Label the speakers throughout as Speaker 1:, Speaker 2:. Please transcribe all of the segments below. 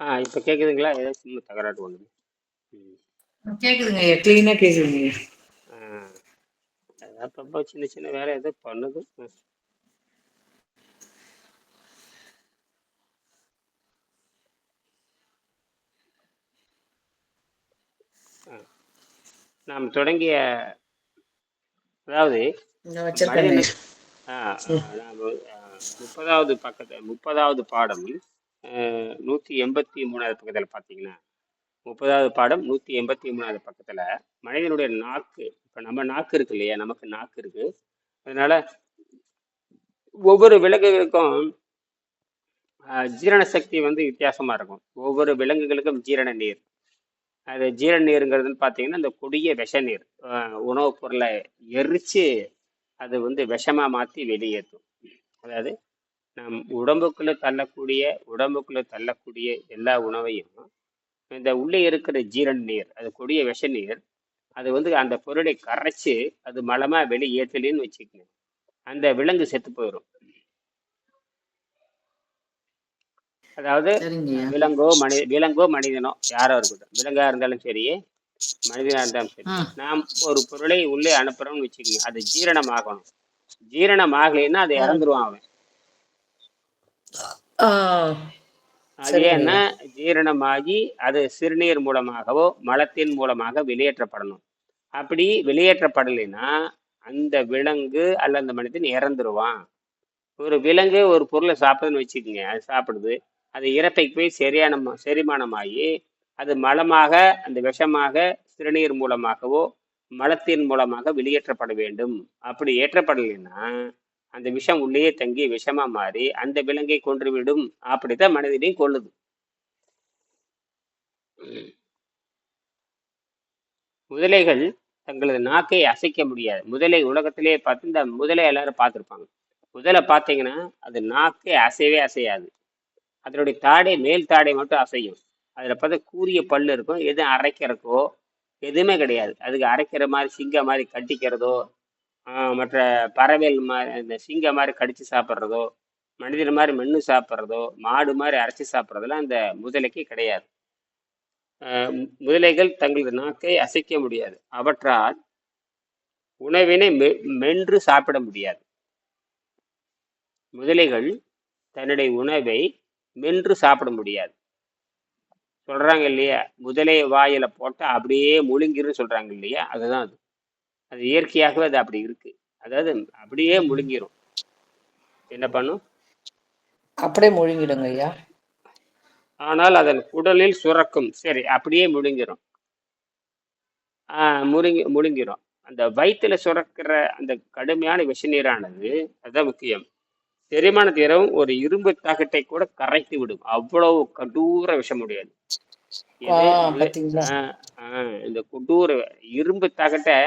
Speaker 1: ஆ இப்போ கேட்குதுங்களா ஏதோ சின்ன தகராறு ஒன்று ம்.
Speaker 2: கேக்குதுங்க ஐயா. கிளீனா கேக்குதுங்க ஐயா.
Speaker 1: ஆ அப்பப்போ சின்ன சின்ன வேலை ஏதோ பண்ணுது. நாம் தொடங்கிய அதாவது முப்பதாவது பக்கத்து முப்பதாவது பாடம் நூற்றி எண்பத்தி மூணாவது பக்கத்தில் பார்த்தீங்கன்னா முப்பதாவது பாடம் நூற்றி எண்பத்தி மூணாவது பக்கத்தில் மனிதனுடைய நாக்கு இப்போ நம்ம நாக்கு இருக்கு இல்லையா? நமக்கு நாக்கு இருக்கு. அதனால ஒவ்வொரு விலங்குகளுக்கும் ஜீரண சக்தி வந்து வித்தியாசமாக இருக்கும். ஒவ்வொரு விலங்குகளுக்கும் ஜீரண நீர். அது ஜீரண நீருங்கிறதுன்னு பார்த்தீங்கன்னா இந்த கொடிய விஷ நீர். உணவுப் பொருளை எரித்து அது வந்து விஷமாக மாற்றி வெளியேற்றும். அதாவது நம் உடம்புக்குள்ள தள்ளக்கூடிய உடம்புக்குள்ள தள்ளக்கூடிய எல்லா உணவையும் இந்த உள்ளே இருக்கிற ஜீரண நீர் அது கொடிய விஷ நீர் அது வந்து அந்த பொருளை கரைச்சு அது மலமா வெளியேற்றலின்னு வச்சுக்கோங்க. அந்த விலங்கு செத்து போயிடும் அதாவது விலங்கோ மனித விலங்கோ மனிதனோ யாரோ இருக்கட்டும் விலங்கா இருந்தாலும் சரி மனிதனா இருந்தாலும் சரி நாம் ஒரு பொருளை உள்ளே அனுப்புறோம்னு வச்சுக்கோங்க அது ஜீரணமாகணும். ஜீரணமாகலைன்னா அது
Speaker 2: ம்
Speaker 1: இறந்துருவான் அவன். அது ஏன்னா ஜீரணமாகி அது சிறுநீர் மூலமாகவோ மலத்தின் மூலமாக வெளியேற்றப்படணும். அப்படி வெளியேற்றப்படலைன்னா அந்த விலங்கு அல்ல அந்த மனிதன் இறந்துருவான். ஒரு விலங்கு ஒரு பொருளை சாப்பிடுதுன்னு வச்சுக்கோங்க அது சாப்பிடுது. அது இறப்பைக்கு போய் சரியான செரிமானமாகி அது மலமாக அந்த விஷமாக சிறுநீர் மூலமாகவோ மலத்தின் மூலமாக வெளியேற்றப்பட வேண்டும். அப்படி ஏற்றப்படலைன்னா அந்த விஷம் உள்ளேயே தங்கி விஷமா மாறி அந்த விலங்கை கொன்றுவிடும். அப்படித்தான் மனிதனையும் கொள்ளுது முதலைகள் தங்களது நாக்கை அசைக்க முடியாது. முதலை உலகத்திலே பார்த்து இந்த முதலை எல்லாரும் பார்த்துருப்பாங்க. முதலை பார்த்தீங்கன்னா அது நாக்கை அசையவே அசையாது. அதனுடைய தாடை மேல் தாடை மட்டும் அசையும். அதில் பார்த்தா கூரிய பல்லு இருக்கும். எதுவும் அரைக்கிறக்கோ எதுவுமே கிடையாது. அதுக்கு அரைக்கிற மாதிரி சிங்க மாதிரி கட்டிக்கிறதோ மற்ற பறவைகள் மாதிரி இந்த சிங்க மாதிரி கடிச்சு சாப்பிட்றதோ மனிதர் மாதிரி மென்று சாப்பிட்றதோ மாடு மாதிரி அரைச்சி சாப்பிட்றதெல்லாம் அந்த முதலைக்கு கிடையாது. ஆஹ் முதலைகள் தங்களது நாக்கை அசைக்க முடியாது. அவற்றால் உணவினை மெ மென்று சாப்பிட முடியாது. முதலைகள் தன்னுடைய உணவை மென்று சாப்பிட முடியாது. சொல்றாங்க இல்லையா? முதலை வாயில போட்டா அப்படியே முழுங்கிருன்னு சொல்றாங்க இல்லையா? அதுதான் அது. அது இயற்கையாகவே அது அப்படி இருக்கு. அதாவது அப்படியே முழுங்கிரும். என்ன பண்ணும்?
Speaker 2: அப்படியே முழுங்கிடுங்க ஐயா.
Speaker 1: ஆனால் அதன் குடலில் சுரக்கும். சரி அப்படியே முழுங்கிரும். முழுங்கி முழுங்கிரும். அந்த வயிற்றுல சுரக்கிற அந்த கடுமையான விஷநீரானது அதுதான் முக்கியம். செரிமான தீரவும் ஒரு இரும்பு தகட்டை கூட கரைத்து விடும். அவ்வளவு கடூர விஷம் முடியாது இந்த கொடூர இரும்பு தகட்டை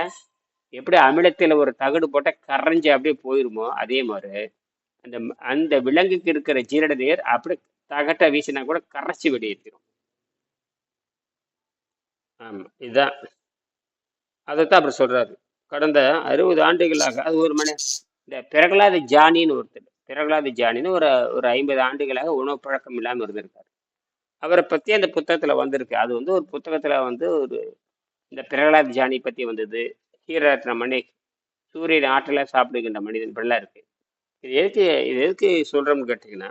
Speaker 1: எப்படி அமிலத்தில் ஒரு தகடு போட்டால் கரைஞ்சி அப்படியே போயிருமோ அதே மாதிரி அந்த அந்த விலங்குக்கு இருக்கிற ஜீரண நீர் அப்படி தகட்டை வீசினா கூட கரைச்சி வெளியேற்றிடும் ஆமாம் இதுதான் அதைத்தான் அப்படி சொல்கிறாரு கடந்த அறுபது ஆண்டுகளாக அது ஒரு மணி இந்த பிரகலாத ஜானின்னு ஒருத்தர் பிரகலாத ஜானின்னு ஒரு ஒரு ஐம்பது ஆண்டுகளாக உணவு பழக்கம் இல்லாமல் இருந்திருக்காரு. அவரை பற்றி அந்த புத்தகத்தில் வந்திருக்கு. அது வந்து ஒரு புத்தகத்தில் வந்து ஒரு இந்த பிரகலாத் ஜானி பற்றி வந்தது. கீரத்தின மணி சூரியன் ஆற்றலை சாப்பிடுகின்ற மனிதன் இப்படிலாம் இருக்கு. இது எதுக்கு இது எதுக்கு சொல்கிறோம்னு கேட்டிங்கன்னா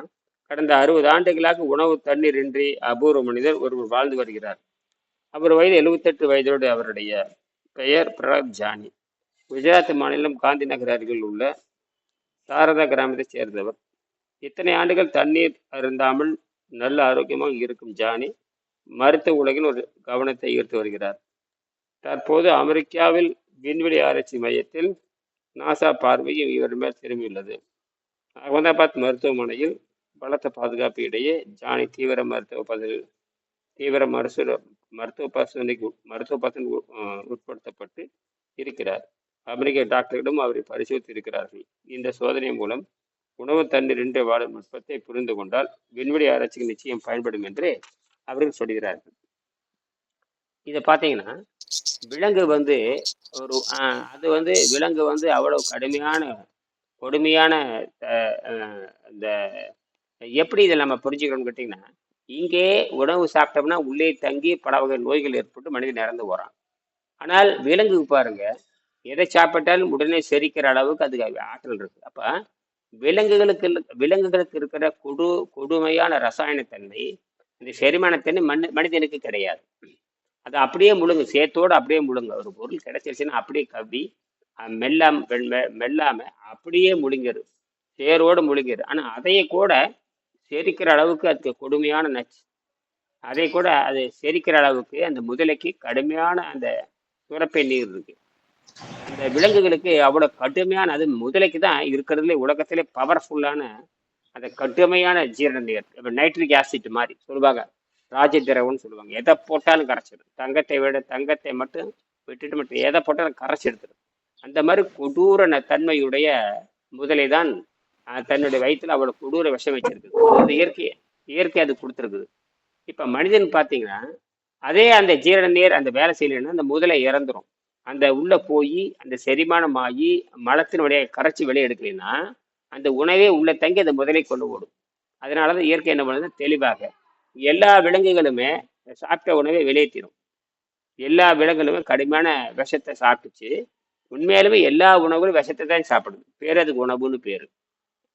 Speaker 1: கடந்த அறுபது ஆண்டுகளாக உணவு தண்ணீர் இன்றி அபூர்வ மனிதர் ஒருவர் வாழ்ந்து வருகிறார். அவர் வயது எழுபத்தெட்டு வயதோடு அவருடைய பெயர் பிரதாப் ஜானி. குஜராத் மாநிலம் காந்தி நகர் அருகில் உள்ள சாரதா கிராமத்தைச் சேர்ந்தவர். இத்தனை ஆண்டுகள் தண்ணீர் அருந்தாமல் நல்ல ஆரோக்கியமாக இருக்கும் ஜானி மருத்துவ உலகில் ஒரு கவனத்தை ஈர்த்து வருகிறார். தற்போது அமெரிக்காவில் விண்வெளி ஆராய்ச்சி மையத்தில் நாசா பார்வையும் இவர் மேல் திரும்பியுள்ளது. அகமதாபாத் மருத்துவமனையில் பலத்த பாதுகாப்பு இடையே ஜானி தீவிர மருத்துவ பதில் தீவிர மருத்துவ மருத்துவ பரிசோதனைக்கு மருத்துவ பரிசோதனை உட்படுத்தப்பட்டு இருக்கிறார். அமெரிக்க டாக்டரிடம் அவரை பரிசோதித்து இருக்கிறார்கள் இந்த சோதனை மூலம் உணவு தண்ணீர் என்று வாழும் நுட்பத்தை புரிந்து கொண்டால் விண்வெளி ஆராய்ச்சிக்கு நிச்சயம் பயன்படும் என்று அவர்கள் சொல்கிறார்கள். இதை பார்த்தீங்கன்னா விலங்கு வந்து ஒரு அது வந்து விலங்கு வந்து அவ்வளவு கடுமையான கொடுமையான இந்த எப்படி இதை நம்ம புரிஞ்சுக்கிறோம்னு கேட்டிங்கன்னா இங்கே உணவு சாப்பிட்டோம்னா உள்ளே தங்கி பல வகை நோய்கள் ஏற்பட்டு மனிதன் இறந்து போகிறான் ஆனால் விலங்கு பாருங்க எதை சாப்பிட்டாலும் உடனே செரிக்கிற அளவுக்கு அதுக்கு ஆற்றல் இருக்கு. அப்ப விலங்குகளுக்கு விலங்குகளுக்கு இருக்கிற கொடு கொடுமையான ரசாயனத்தன்மை இந்த செரிமானத்தன்மை மண் மனிதனுக்கு கிடையாது. அது அப்படியே முழுங்கு சேத்தோடு அப்படியே முழுங்க. ஒரு பொருள் கிடைச்சிருச்சுன்னா அப்படியே கவ்வி அஹ் மெல்லாம மெ- மெல்லாம அப்படியே முழுங்கிரு. சேரோடு முழுங்கிரு. ஆனால் அதையே கூட செரிக்கிற அளவுக்கு அதுக்கு கொடுமையான நச்சு. அதை கூட அது செரிக்கிற அளவுக்கு அந்த முதலைக்கு கடுமையான அந்த சுரப்பை நீர் இருக்கு. அந்த விலங்குகளுக்கு அவ்வளவு கடுமையான அது முதலைக்கு தான் இருக்கிறதுலே உலகத்திலே பவர்ஃபுல்லான அந்த கடுமையான ஜீரண நீர் இப்போ நைட்ரிக் ஆசிட் மாதிரி சொல்லுவாங்க. ராஜதிரவம்னு சொல்லுவாங்க. எதை போட்டாலும் கரைச்சிடும் தங்கத்தை விட தங்கத்தை மட்டும் விட்டுட்டு மட்டும் எதை போட்டாலும் கரைச்சி எடுத்துடும் அந்த மாதிரி கொடூரன தன்மையுடைய முதலை தான் தன்னுடைய வயிற்றுல அவ்வளோ கொடூர விஷம் வச்சிருக்குது. அது இயற்கை இயற்கை அது கொடுத்துருக்குது. இப்போ மனிதன் பார்த்தீங்கன்னா அதே அந்த ஜீரண நீர் அந்த வேலை செய்யலைன்னா அந்த முதலை இறந்துரும். அந்த உள்ளே போய் அந்த செரிமானம் ஆகி மலத்தினுடைய கரைச்சி வெளியே எடுக்கலைன்னா அந்த உணவே உள்ளே தங்கி அந்த முதலை கொண்டு ஓடும். அதனால தான் இயற்கை என்ன பண்ணுதுன்னா தெளிவாக. எல்லா விலங்குகளுமே சாப்பிட்ட உணவை வெளியேற்றிடும் எல்லா விலங்குகளுமே கடுமையான விஷத்தை சாப்பிட்டுச்சு. உண்மையாலுமே எல்லா உணவுகளும் விஷத்தை தான் சாப்பிடுது. பேர் அதுக்கு உணவுன்னு பேர்.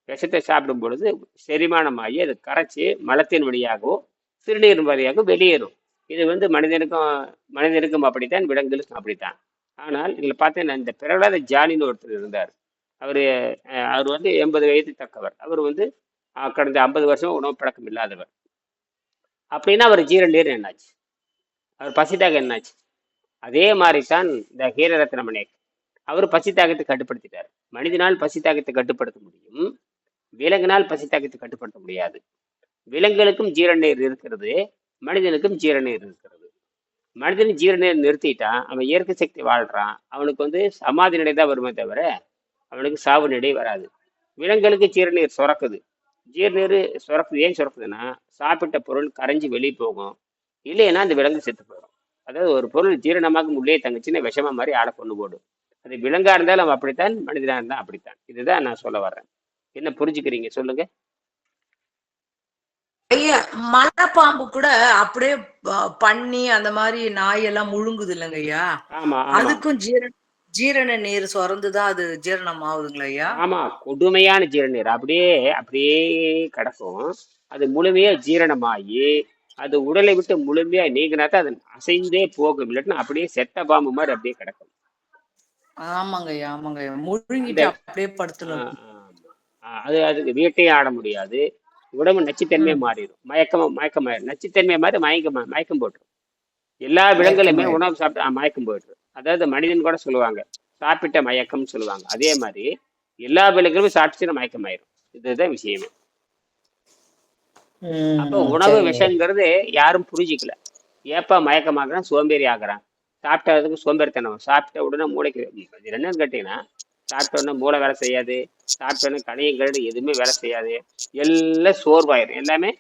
Speaker 1: விஷத்தை சாப்பிடும் பொழுது செரிமானமாகி அது கரைச்சி மலத்தின் வழியாகவும் சிறுநீர் வழியாக வெளியேறும். இது வந்து மனிதனுக்கும் மனிதனுக்கும் அப்படித்தான் விலங்குகளுக்கும் அப்படித்தான். ஆனால் இதில் பார்த்தீங்கன்னா இந்த பிரகலாத ஜானின்னு ஒருத்தர் இருந்தார். அவர் அவர் வந்து எண்பது வயது தக்கவர். அவர் வந்து கடந்த ஐம்பது வருஷம் உணவு பழக்கம் இல்லாதவர். அப்படின்னா அவர் ஜீரண நீர் என்னாச்சு? அவர் பசித்தாக என்னாச்சு? அதே மாதிரி தான் இந்த ஹீரரத்னமணி அவர் பசி தாகத்தை கட்டுப்படுத்திட்டார். மனிதனால் பசித்தாகத்தை கட்டுப்படுத்த முடியும். விலங்கினால் பசித்தாகத்தை கட்டுப்படுத்த முடியாது. விலங்குகளுக்கும் ஜீரண நீர் இருக்கிறது. மனிதனுக்கும் ஜீரண நீர் இருக்கிறது. மனிதன் ஜீரண நீர் நிறுத்திட்டான். அவன் இயற்கை சக்தி வாழ்கிறான் அவனுக்கு வந்து சமாதி நிலை தான் வருமே தவிர அவனுக்கு சாவு நிலை வராது. விலங்குகளுக்கு ஜீரநீர் சுரக்குது. ஜீரணீர் சுரக்குது ஏன் சுரக்குதுன்னா சாப்பிட்ட பொருள் கரைஞ்சி வெளியே போகும். இல்லைன்னா அந்த விலங்கு செத்து போயிடும். அதாவது ஒரு பொருள் ஜீரணமாகும் உள்ளே தங்கச்சின்னா விஷமா மாதிரி ஆளை கொண்டு போடும். அது விலங்கா இருந்தாலும் அப்படித்தான் மனிதனா இருந்தா அப்படித்தான். இதுதான் நான் சொல்ல வர்றேன். என்ன புரிஞ்சுக்கிறீங்க? சொல்லுங்க.
Speaker 2: ஐயா மலைப்பாம்பு கூட அப்படியே ப- பன்னி அந்த மாதிரி நாய் எல்லாம் முழுங்குது இல்லைங்க ஐயா? அதுக்கும் ஜீரண ஜீரண நீர் சுரந்துதான் அது ஜீரணம் ஆகுதுங்களா ஐயா.
Speaker 1: ஆமா கொடுமையான ஜீரணீர் அப்படியே அப்படியே கிடக்கும். அது முழுமையா ஜீரணமாகி அது உடலை விட்டு முழுமையா நீங்கினா தான் அது அசைந்தே போகும். இல்லாட்டினா அப்படியே செத்த பாம்பு மாதிரி அப்படியே கிடக்கும்.
Speaker 2: ஆமாங்க ஆமாங்க முழுங்கிட்டு அப்படியே.
Speaker 1: ஆ, அது அதுக்கு வீட்டையும் ஆட முடியாது. உடம்பு நச்சுத்தன்மையை மாறிடும் மயக்கம் மயக்கமாயிடும் நச்சுத்தன்மை மாதிரி மயக்கம் மயக்கம் போட்டுரும். எல்லா
Speaker 2: மயக்கம்
Speaker 1: விலங்குகளுமே உணவு சாப்பிட்டு மயக்கம் போயிடும் அதாவது மனிதன் கூட சொல்லுவாங்க சாப்பிட்ட மயக்கம்னு சொல்லுவாங்க. அதே மாதிரி எல்லா விலங்குகளும் சாப்பிட்டுச்சுன்னா மயக்கம் ஆயிரும் இதுதான் விஷயமே. அப்போ உணவு விஷங்கிறது யாரும் புரிஞ்சிக்கல. ஏப்பா மயக்கமாகறான் சோம்பேறி ஆகுறான் சாப்பிட்டதுக்கு சோம்பேறித்தனம் சாப்பிட்ட உடனே மூளைக்கு இது என்னன்னு கேட்டீங்கன்னா சாப்பிட்ட உடனே மூளை வேலை செய்யாது. சாப்பிட்ட உடனே கணையும் கரடு எதுவுமே வேலை செய்யாது. எல்லாம் சோர்வாயிரும். எல்லாமே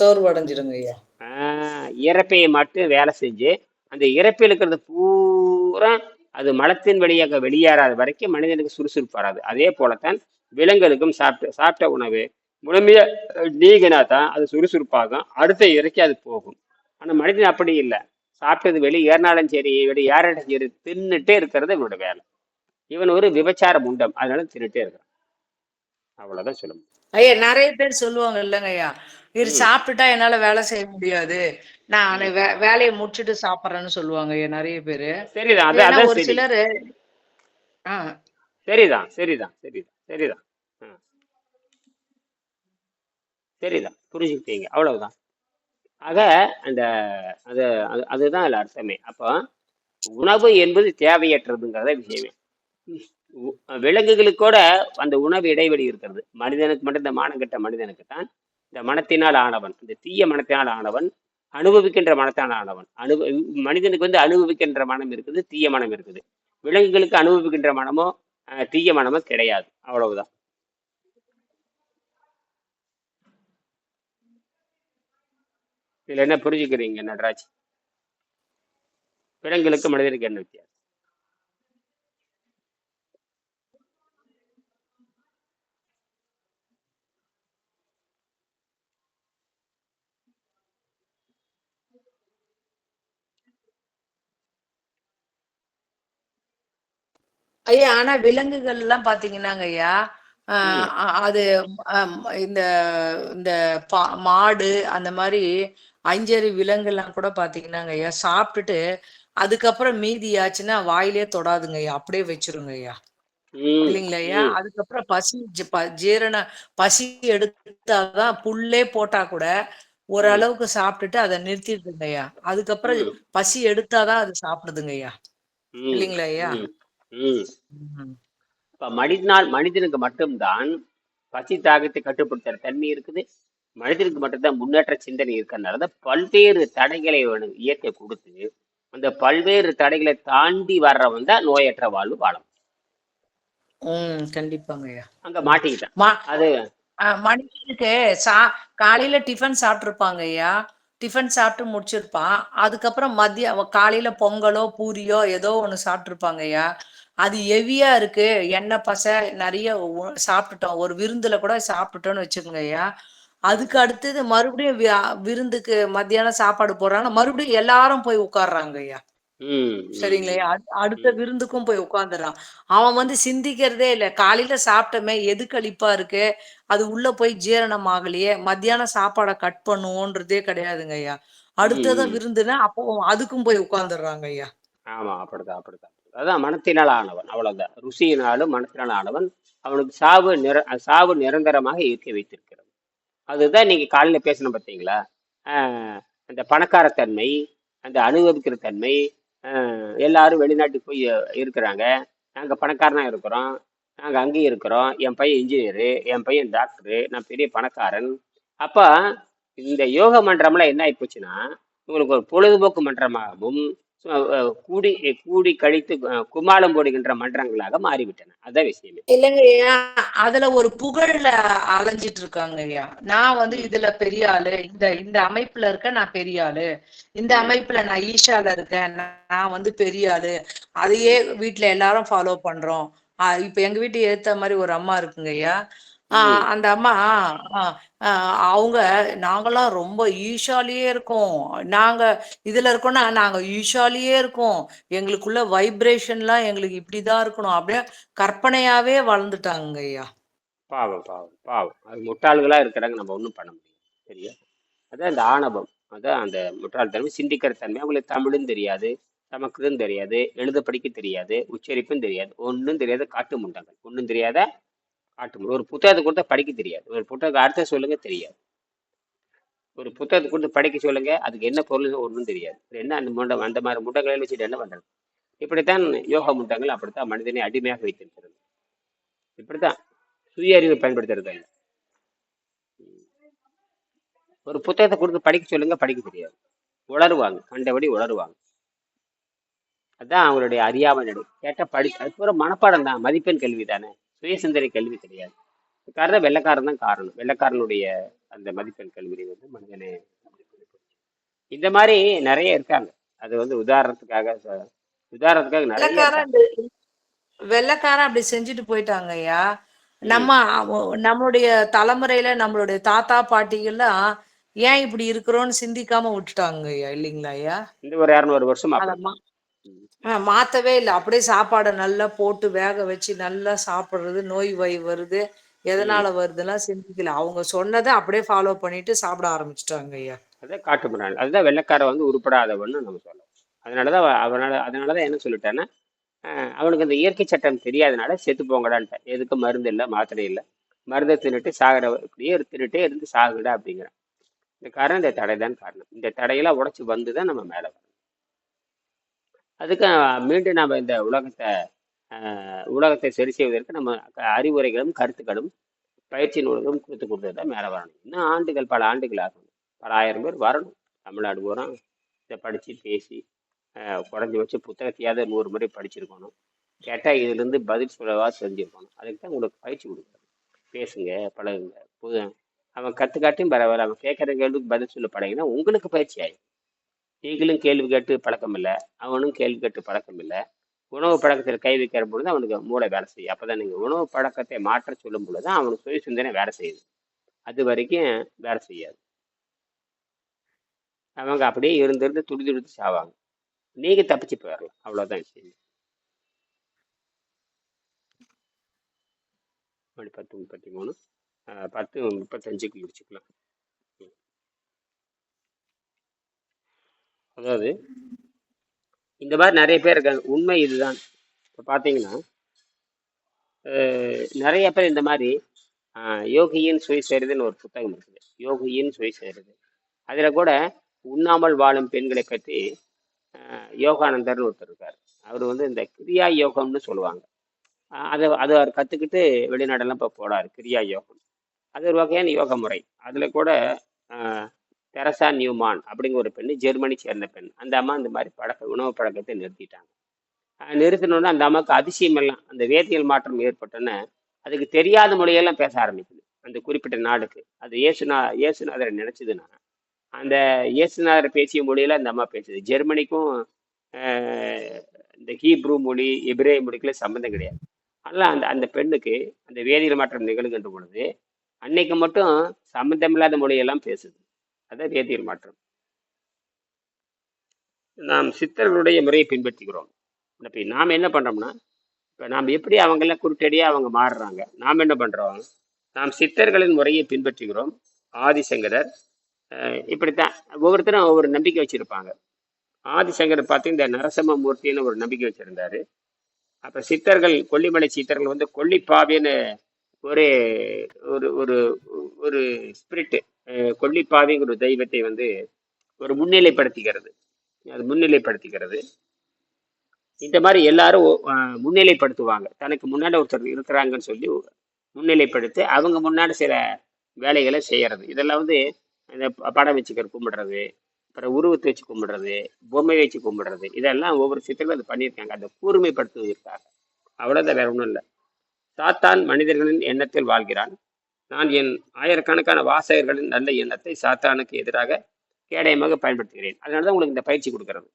Speaker 2: சோர்வு அடைஞ்சிருங்க ஐயா.
Speaker 1: இறப்பையை மட்டும் வேலை செஞ்சு அந்த இறப்பில் இருக்கிறது பூரா அது மலத்தின் வழியாக வெளியேறாத வரைக்கும் மனிதனுக்கு சுறுசுறுப்பு வராது. அதே போலத்தான் விலங்குகளுக்கும் சாப்பிட்டு சாப்பிட்ட உணவு முழுமையாக நீங்கினா தான் அது சுறுசுறுப்பாகும். அடுத்த இறக்கி அது போகும். ஆனால் மனிதன் அப்படி இல்லை. சாப்பிட்டது வெளியே ஏறினாலும் சரி வெளியே ஏறாலும் சரி தின்னுட்டே இருக்கிறது இவனோட வேலை. இவன் ஒரு விபச்சார முண்டம். அதனால தின்னுட்டே இருக்கிறான். அவ்வளோதான் சொல்ல முடியும்.
Speaker 2: ஐயா நிறைய பேர் சொல்லுவாங்க இல்லைங்க ஐயா இது சாப்பிட்டுட்டா என்னால வேலை செய்ய முடியாது. நான் வே- வேலையை முடிச்சிட்டு சாப்பிட்றேன்னு சொல்லுவாங்க ஐயா நிறைய பேரு. ஒரு சிலர் ஆஹ்
Speaker 1: சரிதான் சரிதான் சரிதான் சரிதான். சரிதான் புரிஞ்சுக்கிட்டீங்க அவ்வளவுதான். ஆக அந்த அது அது அதுதான் அதில் அர்த்தமே அப்போ உணவு என்பது தேவையற்றதுங்கிறத விஷயமே. விலங்குகளுக்கு கூட அந்த உணவு இடைவெளி இருக்கிறது. மனிதனுக்கு மட்டும் இந்த மானங்கெட்ட மனிதனுக்கு தான் இந்த மனத்தினால் ஆனவன் இந்த தீய மனத்தினால் ஆனவன் அனுபவிக்கின்ற மனத்தால் ஆனவன். அனுப மனிதனுக்கு வந்து அனுபவிக்கின்ற மனம் இருக்குது தீய மனம் இருக்குது. விலங்குகளுக்கு அனுபவிக்கின்ற மனமோ தீய மனமோ கிடையாது. அவ்வளவுதான். இதுல என்ன புரிஞ்சுக்கிறீங்க நடராஜ்? விலங்குகளுக்கு மனிதனுக்கு என்ன வித்தியாசம்?
Speaker 2: ஐயா ஆனா விலங்குகள் எல்லாம் பாத்தீங்கன்னாங்க ஐயா. அது இந்த இந்த மாடு அந்த மாதிரி அஞ்சறி விலங்குலாம் கூட பாத்தீங்கன்னாங்க ஐயா. சாப்பிட்டுட்டு அதுக்கப்புறம் மீதி ஆச்சுன்னா வாயிலே தொடாதுங்க ஐயா. அப்படியே வச்சிருங்க ஐயா. இல்லைங்களா ஐயா? அதுக்கப்புறம் பசி ஜீரண பசி எடுத்தாதான் புல்லே போட்டா கூட ஓரளவுக்கு சாப்பிட்டுட்டு அதை நிறுத்திடுதுங்க ஐயா. அதுக்கப்புறம் பசி எடுத்தாதான் அது சாப்பிடுதுங்க ஐயா. இல்லைங்களா ஐயா?
Speaker 1: ம். இப்ப மனிதனால் மனிதனுக்கு மட்டும்தான் பசி தாகத்தை கட்டுப்படுத்துற தன்மை இருக்குது. மனிதனுக்கு மட்டும்தான் முன்னேற்ற சிந்தனை இருக்கிறதுனால தான் பல்வேறு தடைகளை இயற்கை கொடுத்து அந்த பல்வேறு தடைகளை தாண்டி வர்றவன் தான் நோயற்ற வாழ்வு வாழும்
Speaker 2: கண்டிப்பாங்க
Speaker 1: அங்க மாட்டிக்கிட்டான்.
Speaker 2: மா
Speaker 1: அது
Speaker 2: அஹ் மனுஷனுக்கு சா காலையில டிஃபன் சாப்பிட்டுருப்பாங்க ஐயா. டிஃபன் சாப்பிட்டு முடிச்சிருப்பான். அதுக்கப்புறம் மதிய காலையில பொங்கலோ பூரியோ ஏதோ ஒண்ணு சாப்பிட்டுருப்பாங்க ஐயா. அது ஹெவியா இருக்கு. எண்ணெய் பசை நிறைய சாப்பிட்டுட்டோம். ஒரு விருந்துல கூட சாப்பிட்டுட்டோம்னு வச்சுக்கோங்க ஐயா. அதுக்கு அடுத்தது மறுபடியும் விருந்துக்கு மத்தியானம் சாப்பாடு போடுறாங்க மறுபடியும் எல்லாரும் போய் உட்கார்றாங்க ஐயா. சரிங்களா அடு- அடுத்த விருந்துக்கும் போய் உட்காந்துறான் அவன் வந்து சிந்திக்கிறதே இல்லை. காலையில சாப்பிட்டமே எது கழிப்பா இருக்கு? அது உள்ள போய் ஜீரணம் ஆகலையே. மத்தியானம் சாப்பாடை கட் பண்ணுவோன்றதே கிடையாதுங்க ஐயா. அடுத்ததான்
Speaker 1: ம்.
Speaker 2: விருந்துனா அப்போ அதுக்கும் போய் உட்காந்துடுறாங்க ஐயா.
Speaker 1: ஆமா அப்படிதான் அப்படிதான். அதான் மனத்தினால் ஆனவன் அவ்வளவுதான் ருசியினாலும் மனத்தினால் ஆனவன் அவனுக்கு சாவு நிர சாவு நிரந்தரமாக இருக்க வைத்திருக்கிறது. அதுதான் நீங்க காலையில பேசணும் பார்த்தீங்களா? அந்த பணக்காரத்தன்மை அந்த அனுபவிக்கிற தன்மை எல்லாரும் வெளிநாட்டுக்கு போய் இருக்கிறாங்க. நாங்கள் பணக்காரனாக இருக்கிறோம். நாங்கள் அங்கேயும் இருக்கிறோம். என் பையன் இன்ஜினியரு என் பையன் டாக்டரு நான் பெரிய பணக்காரன். அப்போ இந்த யோக மன்றம்லாம் என்ன ஆயிப்போச்சுன்னா உங்களுக்கு ஒரு பொழுதுபோக்கு மன்றமாகவும் கூடி கூடி கழித்து கும்மாளம் போடுகின்ற மன்றங்களாக மாறிவிட்டன. அதான் விஷயமே.
Speaker 2: இல்லைங்க ஐயா அதுல ஒரு புகழ்ல அலைஞ்சிட்டு இருக்காங்க ஐயா. நான் வந்து இதுல பெரிய ஆளு. இந்த இந்த அமைப்புல இருக்க நான் பெரிய ஆளு. இந்த அமைப்புல நான் ஈஷால இருக்கேன். நான் வந்து பெரிய ஆளு. அதையே வீட்ல எல்லாரும் ஃபாலோ பண்றோம். இப்ப எங்க வீட்டு ஏத்த மாதிரி ஒரு அம்மா இருக்குங்க ஐயா. ஆஹ்
Speaker 1: ம்.
Speaker 2: அந்த அம்மா ஆஹ் ஆஹ் அவங்க நாங்கெல்லாம் ரொம்ப ஈஷாலியே இருக்கோம். நாங்க இதுல இருக்கோம்னா நாங்க ஈஷாலியே இருக்கோம். எங்களுக்குள்ள வைப்ரேஷன்லாம் எங்களுக்கு இப்படிதான் இருக்கணும். அப்படியே கற்பனையாவே வளர்ந்துட்டாங்க ஐயா.
Speaker 1: பாவம் பாவம் பாவம். அது முட்டாள்களா இருக்கிறாங்க நம்ம ஒன்றும் பண்ண முடியாது. சரியா? அதான் இந்த ஆணவம். அதான் அந்த முட்டாள்தன்மை சிந்திக்கிற தன்மை. அவங்களுக்கு தமிழும் தெரியாது சமஸ்கிருதம் தெரியாது எழுத படிக்க தெரியாது உச்சரிப்பும் தெரியாது ஒன்றும் தெரியாத காட்டு முண்டங்கள். ஒன்றும் தெரியாத காட்டு ஒரு புத்தகத்தை கொடுத்தா படிக்க தெரியாது. ஒரு புத்தகத்தை அடுத்த சொல்லுங்க தெரியாது. ஒரு புத்தகத்தை கொடுத்து படிக்க சொல்லுங்க அதுக்கு என்ன பொருள் ஒன்றும் தெரியாது. என்ன அந்த முண்டை அந்த மாதிரி முண்டங்களை வச்சுட்டு என்ன பண்ணுறது இப்படித்தான் யோக முட்டங்கள் அப்படித்தான் மனிதனை அடிமையாக வைத்திருக்கிறது. இப்படித்தான் சுய அறிவை பயன்படுத்துறது ஒரு புத்தகத்தை கொடுத்து படிக்க சொல்லுங்க படிக்க தெரியாது. உளருவாங்க கண்டபடி உளருவாங்க அதான் அவங்களுடைய அறியாமை நடு. கேட்டால் படி அது பூரா மனப்பாடம் தான் மதிப்பெண் கல்வி தானே சுய சிந்தனை கல்வி கிடையாது. காரணம் வெள்ளைக்காரன் தான் காரணம். வெள்ளைக்காரனுடைய அந்த மதிப்பெண் கல்வி வந்து மனிதனை இந்த மாதிரி நிறைய இருக்காங்க. அது வந்து உதாரணத்துக்காக உதாரணத்துக்காக நிறைய
Speaker 2: வெள்ளக்காரன் அப்படி செஞ்சுட்டு போயிட்டாங்க ஐயா. நம்ம நம்மளுடைய தலைமுறையில நம்மளுடைய தாத்தா பாட்டிகள்லாம் ஏன் இப்படி இருக்கிறோம்னு சிந்திக்காம விட்டுட்டாங்க ஐயா இல்லைங்களா ஐயா?
Speaker 1: இந்த ஒரு இரநூறு வருஷம்
Speaker 2: அத
Speaker 1: அப்படி
Speaker 2: மா ஆ, மாத்தவே இல்லை. அப்படியே சாப்பாடை நல்லா போட்டு வேக வச்சு நல்லா சாப்பிடுறது நோய் வை வருது. எதனால வருதுலாம் சிந்திக்கல. அவங்க சொன்னதை அப்படியே ஃபாலோ பண்ணிட்டு சாப்பிட ஆரம்பிச்சிட்டாங்க ஐயா.
Speaker 1: அதான் காட்டு மிராண்டி அதுதான் வெள்ளைக்காரன் வந்து உருப்படாதவன்னு நம்ம சொல்லலாம் அதனாலதான் அவ- அவனால அதனாலதான் என்ன சொல்லிட்டேன்னா அவனுக்கு அந்த இயற்கை சட்டம் தெரியாதனால செத்து போங்கடான்ட்டேன். எதுக்கு மருந்து இல்லை மாத்திரை இல்லை. மருந்தை தின்னுட்டு சாகிற இப்படியே தின்னுட்டே இருந்து சாகுடா அப்படிங்கிறான். இந்த காரணம் இந்த தடை தான் காரணம். இந்த தடையெல்லாம் உடைச்சு வந்து தான் நம்ம மேலே வரணும் அதுக்கு மீண்டும் நாம் இந்த உலகத்தை உலகத்தை சரி செய்வதற்கு நம்ம அறிவுரைகளும் கருத்துக்களும் பயிற்சி நூல்களும் கொடுத்து கொடுத்தது தான் மேலே வரணும். இன்னும் ஆண்டுகள் பல ஆண்டுகள் பல ஆயிரம் பேர் வரணும். தமிழ்நாடு பூரா இதை படித்து பேசி குறைஞ்சி குறைஞ்ச வச்சு புத்தகத்தையாவது நூறு முறை படிச்சிருக்கணும். கேட்டால் இதுலேருந்து பதில் சொல்லவா செஞ்சுருக்கணும் அதுக்கு தான் உங்களுக்கு பயிற்சி கொடுக்குறது பேசுங்க பழகுங்க. புது அவன் கற்றுக்காட்டியும் பரவாயில்ல. அவன் கேட்குற கேள்விக்கு பதில் சொல்ல பழகினா உங்களுக்கு பயிற்சி ஆகும் நீங்களும் கேள்வி கேட்டு பழக்கம் இல்லை அவனும் கேள்வி கேட்டு பழக்கம் இல்லை உணவு பழக்கத்தில் கை வைக்கிற பொழுது அவனுக்கு மூளை வேலை செய்யும். அப்போ தான் நீங்கள் உணவு பழக்கத்தை மாற்ற சொல்லும் பொழுது தான் அவனுக்கு சுய சிந்தனை வேலை செய்யுது. அது வரைக்கும் வேலை செய்யாது. அவங்க அப்படியே இருந்திருந்து துடி துடித்து சாவாங்க. நீங்கள் தப்பிச்சு போயிடலாம் அவ்வளோதான் விஷயம். மணி பத்து முப்பத்தி மூணு. பத்து முப்பத்தஞ்சுக்கு முடிச்சுக்கலாம். அதாவது இந்த மாதிரி நிறைய பேர் இருக்காங்க. உண்மை இதுதான். இப்போ பார்த்தீங்கன்னா நிறைய பேர் இந்த மாதிரி யோகியின் சுய செய்கிறதுன்னு ஒரு புத்தகம் இருக்குது. யோகியின் சுயசரிதை அதில் கூட உண்ணாமல் வாழும் பெண்களை பற்றி யோகானந்தர்னு ஒருத்தர் இருக்கார். அவர் வந்து இந்த கிரியா யோகம்னு சொல்லுவாங்க. அதை அதை அவர் கற்றுக்கிட்டு வெளிநாடெல்லாம் இப்போ போடாரு கிரியா யோகம். அது ஒரு வகையான யோக முறை. அதில் கூட தெரசா நியூமான் அப்படிங்கிற ஒரு பெண் ஜெர்மனி சேர்ந்த பெண். அந்த அம்மா இந்த மாதிரி பழக்க உணவு பழக்கத்தை நிறுத்திட்டாங்க. நிறுத்தினோடனே அந்த அம்மாவுக்கு அதிசயம் எல்லாம் அந்த வேதியியல் மாற்றம் ஏற்பட்டோன்னே அதுக்கு தெரியாத மொழியெல்லாம் பேச ஆரம்பிக்குது. அந்த குறிப்பிட்ட நாடுக்கு அது இயேசுநா இயேசுநாதரை நினைச்சதுன்னா அந்த இயேசுநாதர் பேசிய மொழியில அந்த அம்மா பேசுது. ஜெர்மனிக்கும் இந்த ஹீப்ரூ மொழி எபிரே மொழிக்குள்ள சம்மந்தம் கிடையாது. அதெல்லாம் அந்த அந்த பெண்ணுக்கு அந்த வேதியியல் மாற்றம் நிகழ்கின்ற பொழுது அன்னைக்கு மட்டும் சம்மந்தமில்லாத மொழியெல்லாம் பேசுது. அதான் வேதியியல் மாற்றம் நாம் சித்தர்களுடைய முறையை பின்பற்றுகிறோம். இப்போ நாம் என்ன பண்ணுறோம்னா இப்போ நாம் எப்படி அவங்களாம் குருட்டடியாக அவங்க மாறுறாங்க நாம் என்ன பண்ணுறோம் நாம் சித்தர்களின் முறையை பின்பற்றுகிறோம். ஆதிசங்கரர் இப்படித்தான். ஒவ்வொருத்தரும் ஒவ்வொரு நம்பிக்கை வச்சுருப்பாங்க. ஆதிசங்கர் பார்த்து இந்த நரசிம்ம மூர்த்தின்னு ஒரு நம்பிக்கை வச்சுருந்தாரு. அப்போ சித்தர்கள் கொல்லிமலை சித்தர்கள் வந்து கொல்லிப்பாவின்னு ஒரு ஒரு ஒரு ஒரு ஸ்பிரிட்டு கொல்லிப்பாவிங்கிற ஒரு தெய்வத்தை வந்து ஒரு முன்னிலைப்படுத்திக்கிறது. அது முன்னிலைப்படுத்திக்கிறது. இந்த மாதிரி எல்லாரும் முன்னிலைப்படுத்துவாங்க. தனக்கு முன்னாடி ஒருத்தர் இருக்கிறாங்கன்னு சொல்லி முன்னிலைப்படுத்தி அவங்க முன்னாடி சில வேலைகளை செய்கிறது இதெல்லாம் வந்து இந்த படம் வச்சுக்கிற கும்பிடுறது அப்புறம் உருவத்தை வச்சு கும்பிடுறது பொம்மை வச்சு கும்பிடுறது. இதெல்லாம் ஒவ்வொரு சித்தர்களும் அது பண்ணியிருக்காங்க. அதை கூர்மைப்படுத்துவதற்காக. அவ்வளோதான் வேற ஒன்றும் இல்லை. சாத்தான் மனிதர்களின் எண்ணத்தில் வாழ்கிறான். நான் என் ஆயிரக்கணக்கான வாசகர்களின் நல்ல எண்ணத்தை சாத்தானுக்கு எதிராக கேடயமாக பயன்படுத்துகிறேன். அதனால தான் உங்களுக்கு இந்த பயிற்சி கொடுக்கறது.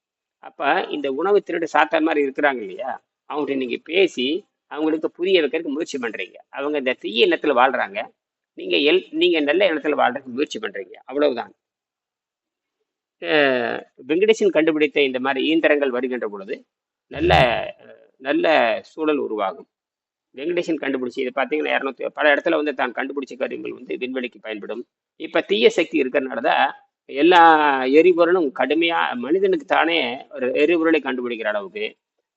Speaker 1: அப்போ இந்த உணவு திருடு சாத்தான் மாதிரி இருக்கிறாங்க இல்லையா? அவங்கள்ட்ட நீங்கள் பேசி அவங்களுக்கு புரிய வைக்கிறதுக்கு முயற்சி பண்ணுறீங்க அவங்க இந்த தீய எண்ணத்தில் வாழ்கிறாங்க நீங்கள் எல் நீங்கள் நல்ல எண்ணத்தில் வாழ்றதுக்கு முயற்சி பண்ணுறீங்க அவ்வளவுதான். வெங்கடேசன் கண்டுபிடித்த இந்த மாதிரி இயந்திரங்கள் வருகின்ற பொழுது நல்ல நல்ல சூழல் உருவாகும். வெங்கடேசன் கண்டுபிடிச்சி இது பார்த்தீங்கன்னா இரநூத்தி பல இடத்துல வந்து தான் கண்டுபிடிச்ச கருவிகள் வந்து விண்வெளிக்கு பயன்படும். இப்போ தீய சக்தி இருக்கிறனால தான் எல்லா எரிபொருளும் கடுமையாக மனிதனுக்கு தானே ஒரு எரிபொருளை கண்டுபிடிக்கிற அளவுக்கு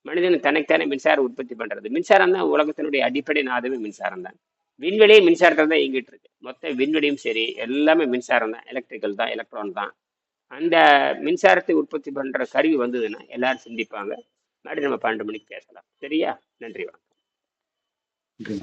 Speaker 1: மனிதன் தனக்குத்தானே மின்சாரம் உற்பத்தி பண்ணுறது மின்சாரம் தான் உலகத்தினுடைய அடிப்படை நாதமே மின்சாரம் தான். விண்வெளியே மின்சாரத்தில் தான் இயங்கிட்டு இருக்கு. மொத்த விண்வெளியும் சரி எல்லாமே மின்சாரம் தான். எலக்ட்ரிக்கல் தான் எலக்ட்ரான் தான். அந்த மின்சாரத்தை உற்பத்தி பண்ணுற கருவி வந்ததுன்னா எல்லாரும் சிந்திப்பாங்க. மறுபடியும் நம்ம பன்னெண்டு மணிக்கு பேசலாம். சரியா? நன்றி வணக்கம்.
Speaker 2: Okay.